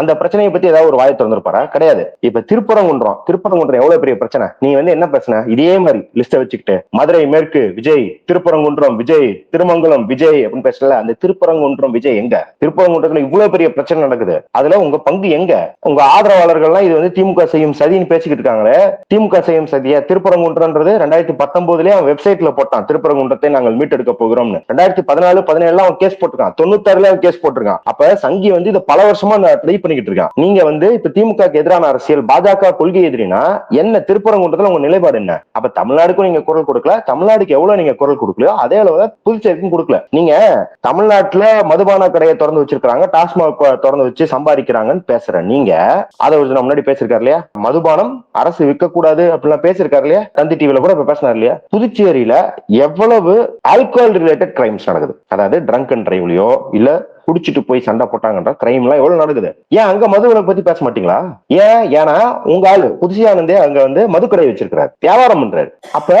அந்த பிரச்சனையை பத்தி ஏதாவது ஒரு வாயை திறந்திருப்பாரா? கிடையாது. இப்ப திருப்பரங்குன்றம் திருப்பரங்குன்றம் எவ்வளவு பெரிய பிரச்சனை? நீ வந்து என்ன பிரச்சனை? இதே மாதிரி லிஸ்ட வச்சுக்கிட்டு மதுரை மேற்கு விஜய் திருப்பரங்குன்றம் விஜய் திருமங்கலம் விஜய் அப்படின்னு பேசல அந்த திருப்பரங்குன்றம் விஜய் எங்க? திருப்பரங்குன்றத்துல இவ்வளவு பெரிய பிரச்சனை நடக்குது. அதுல உங்க பங்கு எங்க? உங்க ஆதரவாளர்கள்லாம் இது வந்து திமுக செய்யும் சதின்னு பேசிக்கிட்டு இருக்காங்களே. திமுக செய்யும் சதியா திருப்பரங்குன்றன்றது ரெண்டாயிரத்தி பத்தொன்பதுலயே அவன் வெப்சைட்ல போட்டான். திருப்பரங்குன்றத்தை நாங்கள் மீட்டெடுக்க போகிறோம்னு. ரெண்டாயிரத்தி பதினாலு பதினேழுல அவன் கேஸ் போட்டிருக்கான். தொண்ணூத்தாறுல அவன் கேஸ் போட்டிருக்கான். அப்ப சங்கி வந்து இதை பல வருஷமா ட்ரை பண்ணிக்கிட்டு இருக்கான். நீங்க வந்து இப்ப திமுக எதிரான அரசியல் பாஜக கொள்கை எதிரினா என்ன திருப்பரங்குன்றத்துல உங்க நிலைப்பாடு என்ன? அப்ப தமிழ்நாடுக்கும் நீங்க குரல் கொடுக்கல தமிழ்நாடுக்கு எவ்வளவு நீங்க குரல் கொடுக்கலையோ அதே அளவு புதுச்சேரிக்கும் கொடுக்கல. நீங்க தமிழ்நாட்டுல மதுபான கடையை திறந்து வச்சிருக்காங்க டாஸ்மாக் திறந்து வச்சு சம்பாதிக்கிறாங்கன்னு பேசுற நீங்க அதை ஒரு முன்னாடி பேசிருக்காரு இல்லையா? மதுபானம் அரசு விற்க கூடாது அப்படிலாம் பேசிருக்காரு இல்லையா? தந்தி டிவில கூட இப்ப பேசினார் இல்லையா? புதுச்சேரியில எவ்வளவு ஆல்கோஹால் ரிலேட்டட் கிரைம்ஸ் நடக்குது? அதாவது ட்ரங்க் அண்ட் டிரைவ்லயோ இல்ல குடிச்சிட்டு போய் சண்டை போட்டாங்கன்ற கிரைம் எல்லாம் எவ்வளவு நடக்குது? ஏன் அங்க மதுவிலை பத்தி பேச மாட்டீங்களா? ஏன்? ஏன்னா உங்க ஆளு புதுசியானந்தே அங்க வந்து மதுக்கடை வச்சிருக்கிறாரு வியாபாரம் பண்றாரு. அப்ப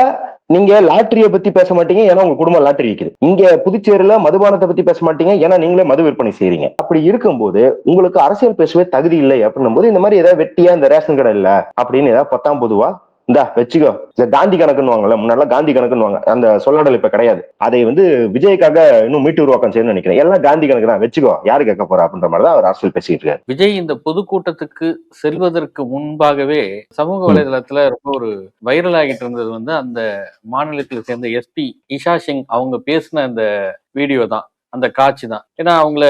நீங்க லாட்டரியை பத்தி பேச மாட்டீங்க ஏன்னா உங்க குடும்பம் லாட்டரி விற்குது இங்க புதுச்சேரியில மதுபானத்தை பத்தி பேச மாட்டீங்க ஏன்னா நீங்களே மது விற்பனை செய்றீங்க. அப்படி இருக்கும்போது உங்களுக்கு அரசியல் பேசவே தகுதி இல்லை அப்படின்னும் போது இந்த மாதிரி ஏதாவது வெட்டியா இந்த ரேஷன் கடை இல்ல அப்படின்னு ஏதாவது பத்தாம் பொதுவா இந்தா வச்சுக்கோ. இந்த காந்தி கணக்குன்னுவாங்கல்ல முன்னாடி காந்தி கணக்குன்னுவாங்க. அந்த சொல்லாடல் இப்ப கிடையாது. அதை வந்து விஜய்க்காக இன்னும் மீட்டு உருவாக்கம் செய்யணும்னு நினைக்கிறேன். எல்லாம் காந்தி கணக்கு தான். வச்சுக்கோ யாரு கேட்க போறா அப்படின்ற மாதிரி தான் அவர் அரசியல் பேசிட்டு இருக்காரு.
விஜய் இந்த பொதுக்கூட்டத்துக்கு செல்வதற்கு முன்பாகவே சமூக வலைதளத்துல ரொம்ப ஒரு வைரல் ஆகிட்டு இருந்தது வந்து அந்த மாநிலத்தில் சேர்ந்த எஸ்பி இஷா சிங் அவங்க பேசின அந்த வீடியோ தான். அந்த காட்சி தான். ஏன்னா அவங்கள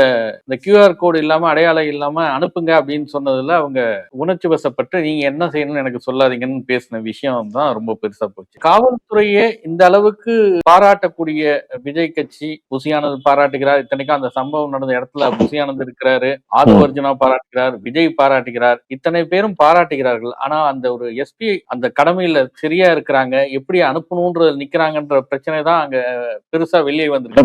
இந்த கியூஆர் கோடு இல்லாம அடையாளம் இல்லாம அனுப்புங்க அப்படின்னு சொன்னதுல அவங்க உணர்ச்சி வசப்பட்டு நீங்க என்ன செய்யணும்னு எனக்கு சொல்லாதீங்கன்னு பேசின விஷயம் தான் ரொம்ப பெருசா போச்சு. காவல்துறையே இந்த அளவுக்கு பாராட்டக்கூடிய விஜய் கட்சி புசியானது பாராட்டுகிறார். இத்தனைக்கும் அந்த சம்பவம் நடந்த இடத்துல புசியானது இருக்கிறாரு. ஆதவ அர்ஜுனா பாராட்டுகிறார். விஜய் பாராட்டுகிறார். இத்தனை பேரும் பாராட்டுகிறார்கள். ஆனா அந்த ஒரு எஸ்பி அந்த கடமையில சரியா இருக்கிறாங்க. எப்படி அனுப்பணும்ன்ற நிக்கிறாங்கன்ற பிரச்சனை தான் அங்க பெருசா வெளியே வந்திருக்கு.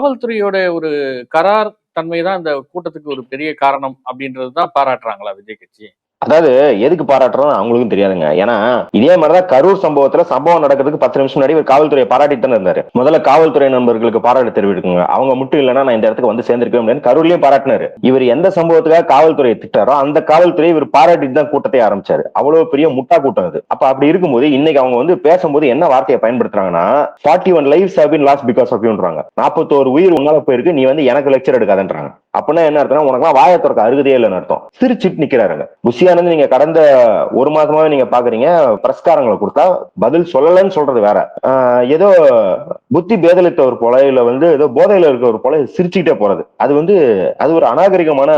காவல்துறையோட ஒரு கரார் தன்மை தான் இந்த கூட்டத்துக்கு ஒரு பெரிய காரணம் அப்படின்றது தான் பாராட்டுறாங்களா விஜய் கட்சி?
அதாவது எதுக்கு பாராட்டுறோம் அவங்களுக்கும் தெரியாதுங்க. ஏன்னா இதே மாதிரிதான் கரூர் சம்பவத்துல சம்பவம் நடக்கிறதுக்கு பத்து நிமிஷம் முன்னாடி ஒரு காவல்துறையை பாராட்டிட்டு தான் இருந்தாரு. முதல்ல காவல்துறை நண்பர்களுக்கு பாராட்டு தெரிவிக்குங்க அவங்க மட்டும் இல்லைன்னா நான் இந்த இடத்துக்கு வந்து சேர்ந்திருக்கேன் அப்படின்னு கரூர்லயும் பாராட்டினாரு. இவர் எந்த சம்பவத்துக்காக காவல்துறையை திட்டாரோ அந்த காவல்துறை இவர் பாராட்டிட்டு தான் கூட்டத்தை ஆரம்பிச்சாரு. அவ்வளவு பெரிய முட்டா கூட்டம் அது. அப்ப அப்படி இருக்கும்போது இன்னைக்கு அவங்க வந்து பேசும்போது என்ன வார்த்தையை பயன்படுத்துறாங்கன்னா forty one life have been lost because of யூன்றாங்க நாற்பத்தோரு உயிர் உன்னால போயிருக்கு. நீ வந்து எனக்கு லெக்சர் எடுக்காதன்றாங்க. அப்படின்னா என்ன அர்த்தம் உனக்கு வாய திறக்க அருகதே இல்லைன்னு அர்த்தம். சிரிச்சிட்டு நிக்கிறாருங்க. புஷியானந்த் நீங்க கடந்த ஒரு மாசமாவே நீங்க பாக்குறீங்க பிரஸ்காரங்களை கொடுத்தா பதில் சொல்லலன்னு சொல்றது வேற. ஏதோ புத்தி பேதலித்தவர் போல இல்ல வந்து ஏதோ போதையில இருக்கவர் போல சிரிச்சுக்கிட்டே போறது. அது வந்து அது ஒரு அநாகரிகமான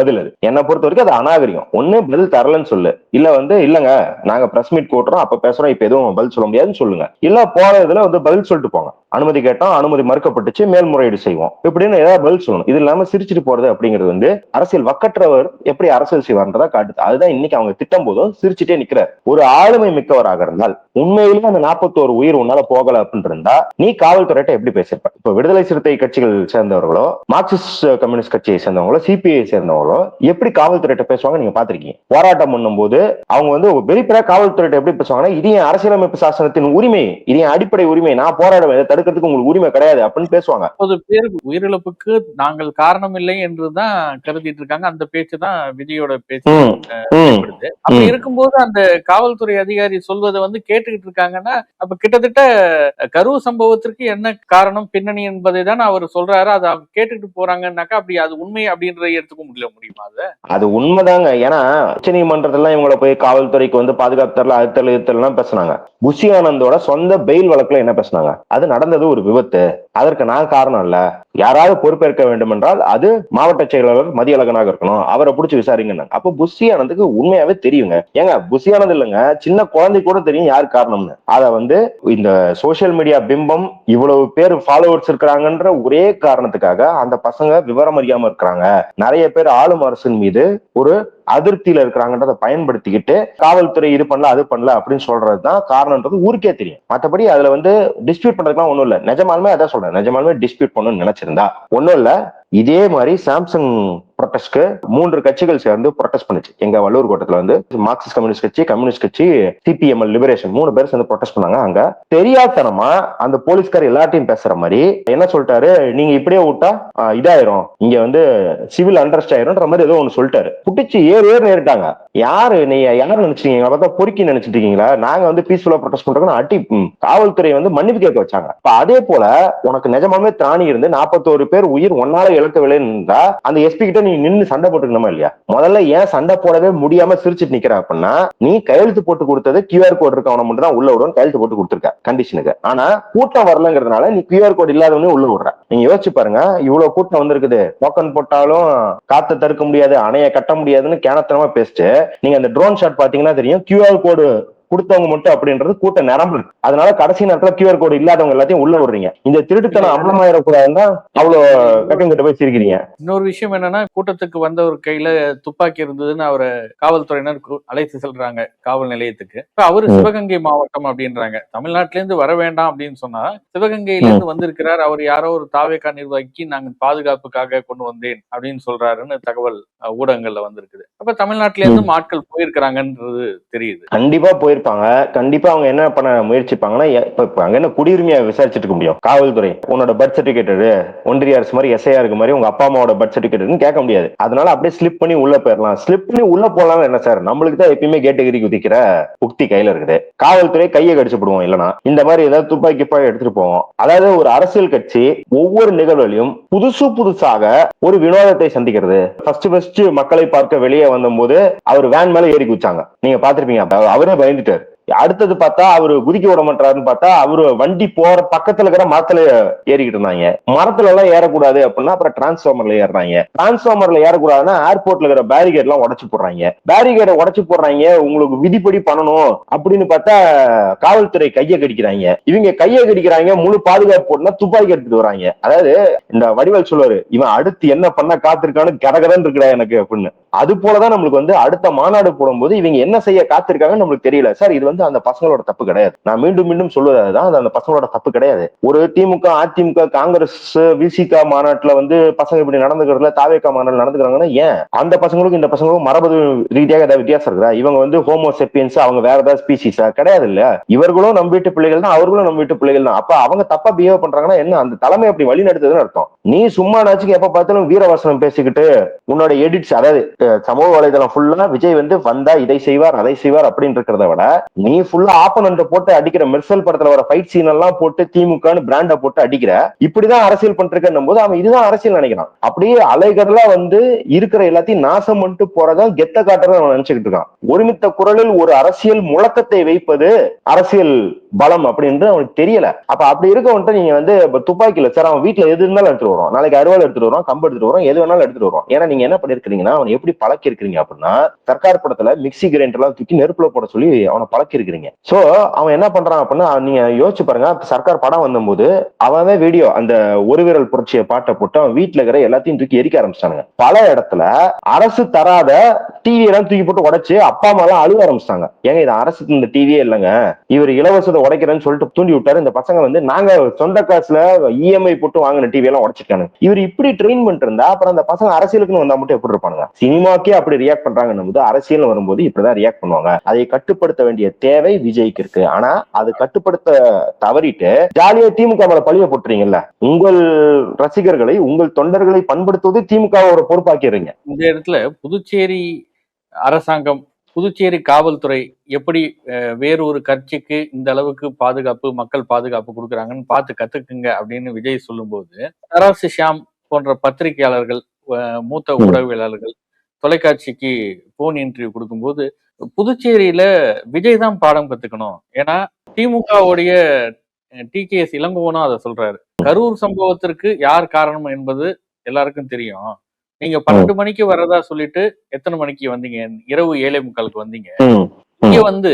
பதில் அது. என்னை பொறுத்த வரைக்கும் அது அநாகரிகம். ஒண்ணு பதில் தரலன்னு சொல்லு. இல்ல வந்து இல்லங்க நாங்க பிரஸ் மீட் கூட்டுறோம் அப்ப பேசுறோம் இப்ப எதுவும் பதில் சொல்ல முடியாதுன்னு சொல்லுங்க. இல்ல போற இதுல வந்து பதில் சொல்லிட்டு போங்க. அனுமதி கேட்டோம் அனுமதி மறுக்கப்பட்டுச்சு மேல்முறையீடு செய்வோம். இப்படின்னு ஏதாவது பதில் சொல்லணும். இது இல்லாம சிரிச்சிட்டு போறது அப்படிங்கிறது வந்து அரசியல் வக்கற்றவர் எப்படி அரசியல் செய்வார்ன்றதா காட்டுது. அதுதான் இன்னைக்கு அவங்க திட்டம் போதும் சிரிச்சுட்டே நிக்கிறார். ஒரு ஆளுமை மிக்கவராக இருந்தால் உண்மையிலேயே அந்த நாற்பத்தோரு உயிர் உன்னால போகல அப்படின்னு இருந்தா நீ காவல்துறையிட்ட எப்படி பேசியிருப்ப? இப்ப விடுதலை சிறுத்தை கட்சிகள் சேர்ந்தவர்களோ மார்க்சிஸ்ட் கம்யூனிஸ்ட் கட்சியை சேர்ந்தவங்களோ சிபிஐ சேர்ந்தவங்களோ எப்படி காவல்துறையிட்ட பேசுவாங்க நீங்க பாத்திருக்கீங்க போராட்டம் பண்ணும்போது அவங்க வந்து வெளிப்பட காவல்துறையிட்ட எப்படி பேசுவாங்கன்னா இது என் அரசியலமைப்பு சாசனத்தின் உரிமை இது என் அடிப்படை உரிமை நான் போராடுவேன் இதை தடுக்கிறதுக்கு உங்களுக்கு உரிமை கிடையாது அப்படின்னு பேசுவாங்க.
பேர் உயிரிழப்புக்கு நாங்கள் காரணம் இல்லை என்றுதான் கருதிட்டு இருக்காங்க அந்த பேச்சு. தான் விஜயோட பேச்சு அப்படி. இருக்கும்போது அந்த காவல்துறை அதிகாரி சொல்வதை வந்து கேட்டுக்கிட்டு இருக்காங்கன்னா அப்ப கிட்டத்தட்ட கரூர் சம்பவத்திற்கு என்ன காரணம் பின்னணி என்பதை தான் அவர் சொல்றாரு. அதை கேட்டுக்கிட்டு போறாங்கன்னாக்கா அப்படி அது உண்மை அப்படின்றத எடுத்துக்க முடியல. முடியுமா அதை?
அது உண்மைதாங்க. ஏன்னா உச்ச நீதிமன்றத்துல இவங்கள போய் காவல்துறைக்கு வந்து பாதுகாப்பு தரல அது தரல இது தரலாம் பேசுனாங்க. புஷி ஆனந்தோட சொந்த பெயில் வழக்குல என்ன பேசுனாங்க? அது நடந்தது ஒரு விபத்து. அதற்கு நான் காரணம் இல்ல. யாராவது பொறுப்பேற்க வேண்டும் என்றால் அது மாவட்ட செயலாளர் மதியழகனாக இருக்கணும். அவரை பிடிச்சி விசாரிங்க அப்போ புஷியானதுக்கு உண்மையாவே தெரியுங்க. ஏங்க புஷியானது இல்லைங்க. சின்ன குழந்தை கூட தெரியும் யார் காரணம்னு. அதை வந்து இந்த சோசியல் மீடியா பிம்பம் இவ்வளவு பேர் ஃபாலோவர்ஸ் இருக்கிறாங்கன்ற ஒரே காரணத்துக்காக அந்த பசங்க விவரம் அறியாம இருக்கிறாங்க. நிறைய பேர் ஆளும் அரசின் மீது ஒரு அதிருப்தியில இருக்கிறாங்கன்றத பயன்படுத்திக்கிட்டு காவல்துறை இது பண்ணல அது பண்ணல அப்படின்னு சொல்றதுதான் காரணம்ன்றது ஊருக்கே தெரியும். மத்தபடி அதுல வந்து டிஸ்பியூட் பண்றதுக்குலாம் ஒண்ணும் இல்ல. நிஜமாலுமே அதான் சொல்றேன். நிஜமாலுமே டிஸ்பியூட் பண்ணணும்னு நினைச்சிருந்தா. ஒண்ணும் இல்ல. இதே மாதிரி சாம்சங் ப்ரொட்டஸ்ட்க்கு மூன்று கட்சிகள் சேர்ந்து ப்ரொட்டஸ்ட் பண்ணுச்சு. எங்க வள்ளூர் கோட்டத்துல வந்து மார்க்சிஸ்ட் கம்யூனிஸ்ட் கட்சி கம்யூனிஸ்ட் கட்சி சிபிஎம்எல் லிபரேஷன் மூணு பேர் சேர்ந்து ப்ரொட்டஸ்ட் பண்ணாங்க. அங்க தெரியாதனமா அந்த போலீஸ்கார் எல்லாத்தையும் பேசுற மாதிரி என்ன சொல்லிட்டாரு? நீங்க இப்படியே விட்டா இதாயிரும். இங்க வந்து சிவில் அண்டர்ஸ்ட் ஆயிரும்ன்ற மாதிரி ஏதோ ஒன்று சொல்லிட்டாரு. புட்டிச்சு ஏறு ஏறு நேரிட்டாங்க. யாரு நீ யாரு நினைச்சிருக்கீங்க? பார்த்தா பொறுக்கி நினைச்சிட்டு இருக்கீங்களா? நாங்க வந்து பீஸ்ஃபுல்லா ப்ரொட்டஸ்ட் பண்றோம் அட்டி காவல்துறை வந்து மன்னிப்பு கேட்க வச்சாங்க. அதே போல உனக்கு நிஜமாவே திராணி இருந்து நாற்பத்தோரு பேர் உயிர் ஒன்னால இழக்கவில்லைன்னு இருந்தா அந்த எஸ்பி கிட்ட நீ நின்னு சண்டை போட்டுக்கணுமா இல்லையா? முதல்ல ஏன் சண்டை போடவே முடியாம சிரிச்சிட்டு நிக்கிற அப்படின்னா நீ கையெழுத்து போட்டு கொடுத்தது கியூஆர் கோட் இருக்கவன மட்டும் தான் உள்ள விடுவோம் கையெழுத்து போட்டு கொடுத்துருக்க கண்டிஷனுக்கு ஆனா கூட்டம் வரலங்கிறதுனால நீ கியூஆர் கோட் இல்லாதவனே உள்ள விடுற. நீங்க யோசிச்சு பாருங்க இவ்வளவு கூட்டம் வந்திருக்குது. டோக்கன் போட்டாலும் காத்த தடுக்க முடியாது அணைய கட்ட முடியாதுன்னு கேனத்தனமா பேசிட்டு நீங்க அந்த ட்ரோன் ஷாட் பாத்தீங்கன்னா தெரியும் கியூஆர் கோடு கொடுத்தவங்க மட்டும் அப்படின்றது கூட்டம் நிரம்பு. இருக்கு அதனால கடைசி நேரத்துல கியூஆர் கோடு இல்லாதவங்க எல்லாத்தையும் உள்ள விடுறீங்க. இந்த திருட்டுத்தனம் அம்பலமாயிடக்கூடாதுன்னா அவ்வளவு வெக்கம் கிட்ட போய் சிரிக்கிறீங்க.
இன்னொரு விஷயம் என்னன்னா கூட்டத்துக்கு வந்த ஒரு கையில துப்பாக்கி இருந்ததுன்னு அவரை காவல்துறையினர் அழைத்து செல்றாங்க காவல் நிலையத்துக்கு. இப்ப அவரு. சிவகங்கை மாவட்டம் அப்படின்றாங்க. தமிழ்நாட்டுல இருந்து வர வேண்டாம் அப்படின்னு சொன்னா சிவகங்கையில இருந்து வந்திருக்கிறார் அவர் யாரோ ஒரு தாவேக்கா நிர்வாகிக்கு நாங்க பாதுகாப்புக்காக கொண்டு வந்தேன் அப்படின்னு சொல்றாருன்னு தகவல் ஊடகங்கள்ல வந்திருக்குது. அப்ப தமிழ்நாட்டுல இருந்து ஆட்கள் போயிருக்கிறாங்கன்றது தெரியுது.
கண்டிப்பா போயிருக்காங்க. போயிருப்பாங்க. கண்டிப்பா அவங்க என்ன பண்ண முயற்சிப்பாங்கன்னா இப்ப அங்க என்ன குடியுரிமையா விசாரிச்சுட்டு இருக்க முடியும்? காவல்துறை உன்னோட பர்த் சர்டிபிகேட் ஒன்றிய அரசு மாதிரி எஸ்ஐயா இருக்கு மாதிரி உங்க அப்பா அம்மாவோட பர்த் சர்டிபிகேட் கேட்க முடியாது. அதனால அப்படியே ஸ்லிப் பண்ணி உள்ள போயிடலாம் ஸ்லிப் பண்ணி உள்ள போலாம் என்ன சார் நம்மளுக்கு தான் எப்பயுமே கேட்டகிரி குதிக்கிற உக்தி கையில இருக்குது. காவல்துறை கையை கடிச்சு போடுவோம் இல்லனா இந்த மாதிரி ஏதாவது துப்பாக்கி பாய் எடுத்துட்டு போவோம். அதாவது ஒரு அரசியல் கட்சி ஒவ்வொரு நிகழ்வுலையும் புதுசு புதுசாக ஒரு வினோதத்தை சந்திக்கிறது. ஃபர்ஸ்ட் ஃபர்ஸ்ட் மக்களை பார்க்க வெளியே வந்தபோது அவர் வேன் மேல ஏறி குச்சாங்க நீங்க பாத்திருப்பீங்க அப்ப அவரே பயந்துட்டு அடுத்தது பார்த்தா அவரு குதிக்க விட மாட்டாருன்னு பார்த்தா அவரு வண்டி போற பக்கத்துல இருக்கிற மரத்துல ஏறிக்கிட்டு இருந்தாங்க. மரத்துல எல்லாம் ஏறக்கூடாது அப்படின்னா அப்புறம் டிரான்ஸ்ஃபார்மர்ல ஏறுறாங்க. டிரான்ஸ்ஃபார்மர்ல ஏறக்கூடாதுன்னா ஏர்போர்ட்ல இருக்கிற பேரிகேட் எல்லாம் உடச்சு போடுறாங்க. பேரிகேட உடச்சு போடுறாங்க உங்களுக்கு விதிப்படி பண்ணணும் அப்படின்னு பார்த்தா காவல்துறை கையை கடிக்கிறாங்க. இவங்க கையை கடிக்கிறாங்க முழு பாதுகாப்பு போட்டுனா துப்பாக்கி எடுத்துட்டு வராங்க. அதாவது இந்த வடிவல் சொல்லுவாரு இவன் அடுத்து என்ன பண்ண காத்திருக்கான்னு கடகடன் இருக்கிறா எனக்கு அப்படின்னு. அது போலதான் நம்மளுக்கு வந்து அடுத்த மாநாடு போடும்போது இவங்க என்ன செய்ய காத்திருக்காங்கன்னு நம்மளுக்கு தெரியல. சார் இது வந்து அந்த பசங்களோட தப்பு கிடையாது. நான் மீண்டும் மீண்டும் சொல்லுவது அதுதான் அது அந்த பசங்களோட தப்பு கிடையாது. ஒரு திமுக அதிமுக காங்கிரஸ் விசிக மாநாட்டுல வந்து பசங்க இப்படி நடந்துக்கிறதுல தாவேக்கா மாநாடு நடந்துக்கிறாங்கன்னா ஏன்? அந்த பசங்களுக்கும் இந்த பசங்களுக்கும் மரபு ரீதியாக ஏதாவது வித்தியாசம் இருக்கிறா இவங்க வந்து ஹோமோ செப்பியன்ஸ் அவங்க வேற ஏதாவது ஸ்பீசிஸா கிடையாது இல்ல. இவர்களும் நம்ம வீட்டு பிள்ளைகள் தான் அவர்களும் நம்ம வீட்டு பிள்ளைகள் தான். அப்ப அவங்க தப்பா பிஹேவ் பண்றாங்கன்னா என்ன? அந்த தலைமை அப்படி வழி நடத்துதுன்னு அர்த்தம். நீ சும்மா நாச்சுக்கு எப்ப பார்த்தாலும் வீரவசனம் பேசிக்கிட்டு உன்னோட எடிட்ஸ் அதாவது சமூக வலைதளம் ஃபுல்லா விஜய் வந்து வந்தா இதை செய்வார் அதை செய்வார் அப்படின்னு இருக்கிறத விட நீ ஃபுல்லா ஆப்பனண்ட போட்டு அடிக்கிற மெர்சல் படத்துல வர ஃபைட் சீன் எல்லாம் போட்டு திமுகன்னு பிராண்ட போட்டு அடிக்கிற இப்படிதான் அரசியல் பண்றேன் போது அவன் இதுதான் அரசியல் நினைக்கிறான். அப்படியே அலைகடலா வந்து இருக்கிற எல்லாத்தையும் நாசம் பண்ணிட்டு போறதான் கெத்த காட்டுறத அவன் நினைச்சுக்கிட்டு இருக்கான். ஒருமித்த குரலில் ஒரு அரசியல் முழக்கத்தை வைப்பது அரசியல் பலம் அப்படின்னு அவனுக்கு தெரியல. அப்ப அப்படி இருக்கவன்ட்டு நீங்க வந்து இப்ப துப்பாக்கில சார் அவன் வீட்டுல எது இருந்தாலும் எடுத்துட்டு வருவான். நாளைக்கு அருவாள் எடுத்துட்டு வரும் கம்பு எடுத்துட்டு வரும் எது வேணாலும் எடுத்துட்டு வரும் ஏன்னா நீங்க என்ன பண்ணிருக்கீங்கன்னா அவன் எப்படி பழக்கி இருக்கிறீங்க அப்படின்னா சர்க்கார் படத்துல மிக்ஸி கிரைண்டர் எல்லாம் தூக்கி நெருப்புல போட சொல்லி அவனை பழக்கி இருக்கிறீங்க. சோ அவன் என்ன பண்றான் அப்படின்னா நீங்க யோசிச்சு பாருங்க சர்க்கார் படம் வந்தபோது அவன் வீடியோ அந்த ஒரு விரல் புரட்சிய பாட்டை போட்டு அவன் வீட்டுல இருக்கிற எல்லாத்தையும் தூக்கி எரிக்க ஆரம்பிச்சானுங்க பல இடத்துல அரசு தராத டிவி எல்லாம் தூக்கி போட்டு உடைச்சு அப்பா அம்மா எல்லாம் அழுக ஆரம்பிச்சாங்க ஏங்க இது அரசு இந்த டிவியே இல்லைங்க? இவர் இலவசத்தை உடைக்கிறேன்னு சொல்லிட்டு தூண்டி விட்டாரு. இந்த பசங்க வந்து நாங்க சொந்த காசுல இஎம்ஐ போட்டு வாங்கின டிவி எல்லாம் உடைச்சிருக்காங்க இவர் இப்படி ட்ரெயின் பண்ணிட்டு இருந்தா அப்புறம் அந்த பசங்க அரசியலுக்குன்னு வந்தா மட்டும் எப்படி இருப்பானுங்க? சினிமாக்கே அப்படி ரியாக்ட் பண்றாங்கன்னு போது அரசியல் வரும்போது இப்படிதான் ரியாக்ட் பண்ணுவாங்க. அதை கட்டுப்படுத்த வேண்டிய தேவை விஜய்க்கு இருக்கு. ஆனா அது கட்டுப்படுத்த தவறிட்டு ஜாலியா திமுக மேல பழிய போட்டுறீங்கல்ல? உங்கள் ரசிகர்களை உங்கள் தொண்டர்களை பண்படுத்துவது திமுகவோட பொறுப்பாக்கிறீங்க
இந்த இடத்துல புதுச்சேரி அரசாங்கம் புதுச்சேரி காவல்துறை எப்படி வேறு ஒரு கட்சிக்கு இந்த அளவுக்கு பாதுகாப்பு மக்கள் பாதுகாப்பு கொடுக்குறாங்கன்னு பார்த்து கத்துக்குங்க அப்படின்னு விஜய் சொல்லும்போது தராசு ஷியாம் போன்ற பத்திரிகையாளர்கள் மூத்த
ம்.
ஊடகவியலாளர்கள் தொலைக்காட்சிக்கு போன் இன்டர்வியூ கொடுக்கும்போது புதுச்சேரியில விஜய் தான் பாடம் கத்துக்கணும். ஏன்னா திமுகவுடைய டி கே எஸ் இளங்கோவனும் அதை சொல்றாரு. கரூர் சம்பவத்திற்கு யார் காரணம் என்பது எல்லாருக்கும் தெரியும். நீங்க பன்னெண்டு மணிக்கு வரதா சொல்லிட்டு எத்தனை மணிக்கு வந்தீங்க? இரவு ஏழே முக்காலுக்கு வந்தீங்க. இங்க வந்து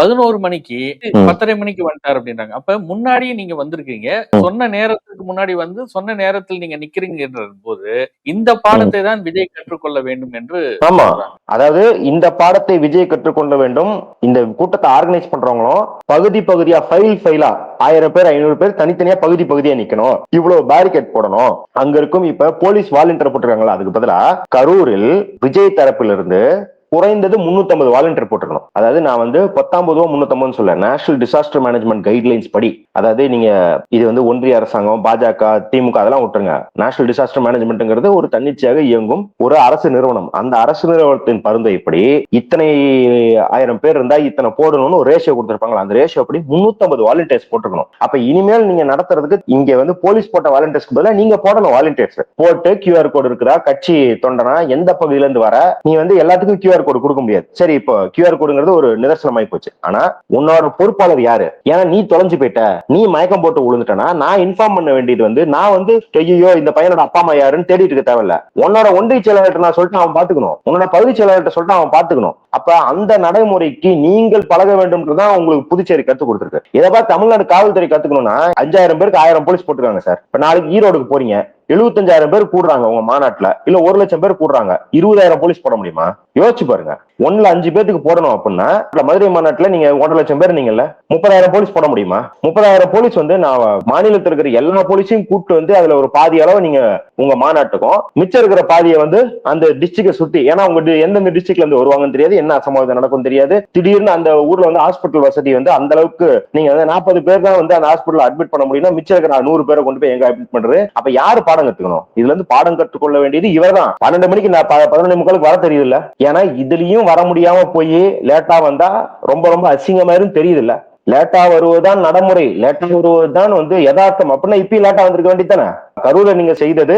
பதினோரு மணிக்கு. பத்தரை மணிக்கு வந்துட்டார் அப்படின்றாங்க. அப்ப முன்னாடியே நீங்க வந்திருக்கீங்க. சொன்ன நேரத்துக்கு முன்னாடி வந்து சொன்ன நேரத்தில் நீங்க நிக்கிறீங்கன்ற போது இந்த பாடத்தை தான் விஜய் கற்றுக்கொள்ள வேண்டும் என்று
ஆமா. அதாவது இந்த பாடத்தை விஜய் கற்றுக்கொள்ள வேண்டும். இந்த கூட்டத்தை ஆர்கனைஸ் பண்றவங்களும் பகுதி பகுதியா ஃபைல் ஃபைலா ஆயிரம் பேர் ஐநூறு பேர் தனித்தனியா பகுதி பகுதியா நிக்கணும். இவ்வளவு பேரிகேட் போடணும். அங்க இருக்கும் இப்ப போலீஸ் வாலண்டியர் போட்டிருக்காங்களா அதுக்கு பதிலா கரூரில் விஜய் தரப்பிலிருந்து குறைந்தது குறைந்தது 350 வாலண்டியர் போட்டிருக்கணும். அதாவது நான் வந்து பத்தாம்பது ரூபா முன்னூத்தம்பதுன்னு சொல்ல நேஷனல் டிசாஸ்டர் மேனேஜ்மெண்ட் கைட்லைன்ஸ் படி அதாவது நீங்க இது வந்து ஒன்றிய அரசாங்கம் பாஜக திமுக அதெல்லாம் விட்டுருங்க. நேஷனல் டிசாஸ்டர் மேனேஜ்மெண்ட்ங்கிறது ஒரு தன்னிச்சையாக இயங்கும் ஒரு அரசு நிறுவனம். அந்த அரசு நிறுவனத்தின் பரிந்துரைப்படி இத்தனை ஆயிரம் பேர் இருந்தா இத்தனை போடணும்னு ஒரு ரேஷியோ கொடுத்துருப்பாங்களா? அந்த ரேஷியோ அப்படி 350 வாலண்டியர்ஸ் போட்டுக்கணும் அப்ப இனிமேல் நீங்க நடத்துறதுக்கு இங்க வந்து போலீஸ் போட்ட வாலண்டியர்ஸ்க்கு பதிலாக நீங்க போடணும் வாலண்டியர்ஸ் போட்டு கியூஆர் கோடு இருக்குதா? கட்சி தொண்டனா? எந்த பகுதியில இருந்து வர? நீ வந்து எல்லாத்துக்கும் கியூஆர் கோடு கொடுக்க முடியாது. சரி இப்போ கியூஆர் கோடுங்கிறது ஒரு நிதர்சனமாயி போச்சு. ஆனா உன்னோட பொறுப்பாளர் யாரு? ஏன்னா நீ தொலைஞ்சு போயிட்ட. நீ மயக்கம் போட்டு விழுந்துட்டனா நான் இன்ஃபார்ம் பண்ண வேண்டியது வந்து நான் வந்து ஐயோ இந்த பையனோட அப்பா அம்மா யாருன்னு தேடிட்டு இருக்க தேவையில்ல. உன்னோட ஒன்றிய செயலாளர்கிட்ட நான் சொல்லிட்டு அவன் பாத்துக்கணும். உன்னோட பகுதி செயலாளர்கிட்ட சொல்லிட்டு அவன் பாத்துக்கணும். அப்ப அந்த நடைமுறைக்கு நீங்கள் பழக வேண்டும்ன்றதுதான் உங்களுக்கு புதுச்சேரி கத்து கொடுத்துருக்கு. இதை பார்த்து தமிழ்நாடு காவல்துறை கத்துக்கணும்னா அஞ்சாயிரம் பேருக்கு ஆயிரம் போலீஸ் போட்டுருக்காங்க சார். இப்ப நாளைக்கு ஈரோடுக்கு போறீங்க. எழுபத்தஞ்சாயிரம் பேர் கூடுறாங்க உங்க மாநாட்டுல. இல்ல ஒரு லட்சம் பேர் கூடுறாங்க. இருபதாயிரம் போலீஸ் போட முடியுமா? யோசிச்சு பாருங்க. ஒன்னுல அஞ்சு பேத்துக்கு போடணும் அப்படின்னா மதுரை மாநாட்டுல நீங்க ஒன்றரை லட்சம் பேர் நீங்கல்ல முப்பதாயிரம் போலீஸ் போட முடியுமா? முப்பதாயிரம் போலீஸ் வந்து நான் மாநிலத்தில் இருக்கிற எல்லா போலீஸையும் கூப்பிட்டு வந்து அதுல ஒரு பாதி அளவு நீங்க உங்க மாநாட்டுக்கும் மிச்சம் இருக்கிற பாதியை வந்து அந்த டிஸ்ட்ரிக்ட சுத்தி ஏன்னா உங்க எந்தெந்த டிஸ்ட்ரிக்ட்ல இருந்து வருவாங்கன்னு தெரியாது என்ன அசம்பாவிதம் நடக்கும் தெரியாது. திடீர்னு அந்த ஊர்ல வந்து ஹாஸ்பிட்டல் வசதி வந்து அந்த அளவுக்கு நீங்க வந்து நாற்பது பேர் தான் வந்து அந்த ஹாஸ்பிட்டல் அட்மிட் பண்ண முடியும்னா மிச்சம் இருக்கிற நூறு பேரை கொண்டு போய் எங்க அட்மிட் பண்றது? அப்ப யாரு பாடம் கத்துக்கணும். இதுல இருந்து பாடம் கற்றுக்கொள்ள வேண்டியது இவர்தான். பன்னெண்டு மணிக்கு நான் பதினொன்று முக்காலுக்கு வர தெரியுது இல்ல ஏன்னா இதுலயும் வர முடியாம போய் லேட்டா வந்தா ரொம்ப ரொம்ப அசிங்கமாயிரும் தெரியுது இல்ல லேட்டா வருவதுதான் நடைமுறை. லேட்டா வருவதுதான் வந்து யதார்த்தம். அப்படின்னா இப்பயும் லேட்டா வந்திருக்க வேண்டியதானே கரூர்ல நீங்க செய்தது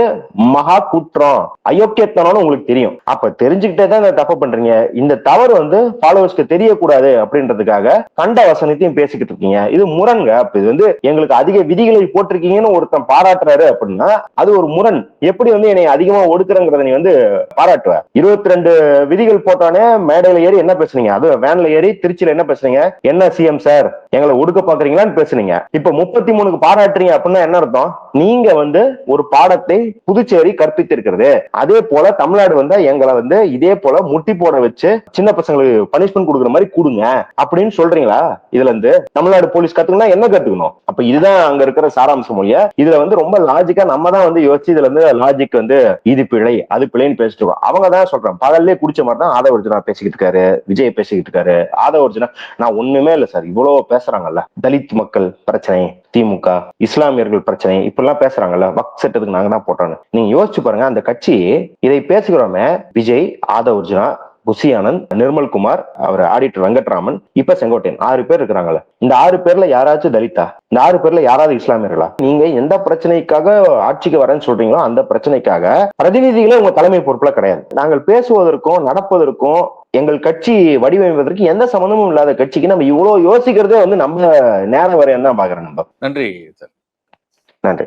மகா குற்றம். அயோக்கியத்தனம்னு உங்களுக்கு தெரியும். அப்ப தெரிஞ்சுக்கிட்டே தான் இந்த தப்பு பண்றீங்க. இந்த தவறு வந்து ஃபாலோவர்ஸ்க்கு தெரியக்கூடாது அப்படின்றதுக்காக கண்ட வசனத்தையும் பேசிக்கிட்டு இருக்கீங்க. இது முரண்க அப்ப இது வந்து எங்களுக்கு அதிக விதிகளை போட்டிருக்கீங்கன்னு ஒருத்தன் பாராட்டுறாரு அப்படின்னா அது ஒரு முரண். எப்படி வந்து என்னை அதிகமா ஒடுக்குறங்கிறத நீ வந்து பாராட்டுவ. இருபத்தி ரெண்டு விதிகள் போட்டோன்னே மேடையில ஏறி என்ன பேசுனீங்க? அது வேன்ல ஏறி திருச்சியில என்ன பேசுனீங்க? என்ன சிஎம் சார்? எங்களை ஒடுக்க பாக்குறீங்களான்னு பேசுனீங்க. இப்ப முப்பத்தி மூணுக்கு பாராட்டுறீங்க அப்படின்னா என்ன அர்த்தம்? நீங்க வந்து ஒரு பாடத்தை புதுச்சேரி கற்பித்திருக்கிறது. அதே போல தமிழ்நாடு வந்து எங்களை வந்து இதே போல முட்டி போட வச்சு சின்ன பசங்களுக்கு பனிஷ்மெண்ட் கொடுக்குற மாதிரி கொடுங்க. அப்படின்னு சொல்றீங்களா? இதுல இருந்து தமிழ்நாடு போலீஸ் கத்துக்கணும் என்ன கத்துக்கணும்? அப்ப இதுதான் அங்க இருக்கிற சாராம்சம் மொழிய இதுல வந்து ரொம்ப லாஜிக்கா நம்ம தான் வந்து யோசிச்சு இதுல இருந்து லாஜிக் வந்து இது பிழை அது பிழைன்னு பேசிட்டு இருக்கோம். அவங்க தான் சொல்றேன் பகல்லே குடிச்ச மாதிரி தான் ஆதவ ஒரிஜினா பேசிக்கிட்டு இருக்காரு விஜய் பேசிக்கிட்டு இருக்காரு. ஆதவ ஒரிஜினா நான் ஒண்ணுமே இல்ல சார். இவ்வளவு பேசுறாங்கல்ல. தலித் மக்கள் பிரச்சனை. திமுக இஸ்லாமியர்கள் பிரச்சனை இப்பெல்லாம் பேசுறாங்கல்ல வக் சட்டத்துக்கு நாங்க தான் போட்டோம்னு. நீங்க யோசிச்சு பாருங்க அந்த கட்சி இதை பேசுகிறோமே விஜய் ஆதவ் அர்ஜுனா புசி ஆனந்த் நிர்மல்குமார் அவர் ஆடிட்டர் வெங்கட்ராமன் இப்ப செங்கோட்டையன் ஆறு பேர் இருக்கிறாங்கல்ல. இந்த ஆறு பேர்ல யாராச்சும் தலிதா இந்த ஆறு பேர்ல யாராவது இஸ்லாமியர்களா? நீங்க எந்த பிரச்சனைக்காக ஆட்சிக்கு வரேன்னு சொல்றீங்களோ அந்த பிரச்சனைக்காக பிரதிநிதிகளே உங்க தலைமை பொறுப்புல கிடையாது. நாங்கள் பேசுவதற்கும் நடப்பதற்கும் எங்கள் கட்சி வடிவமைப்பதற்கு எந்த சம்மந்தமும் இல்லாத கட்சிக்கு நம்ம இவ்வளவு யோசிக்கிறதே வந்து நம்ம நேரம் வரையன்னு தான் பாக்குறோம் நம்ம.
நன்றி சார்.
நன்றி.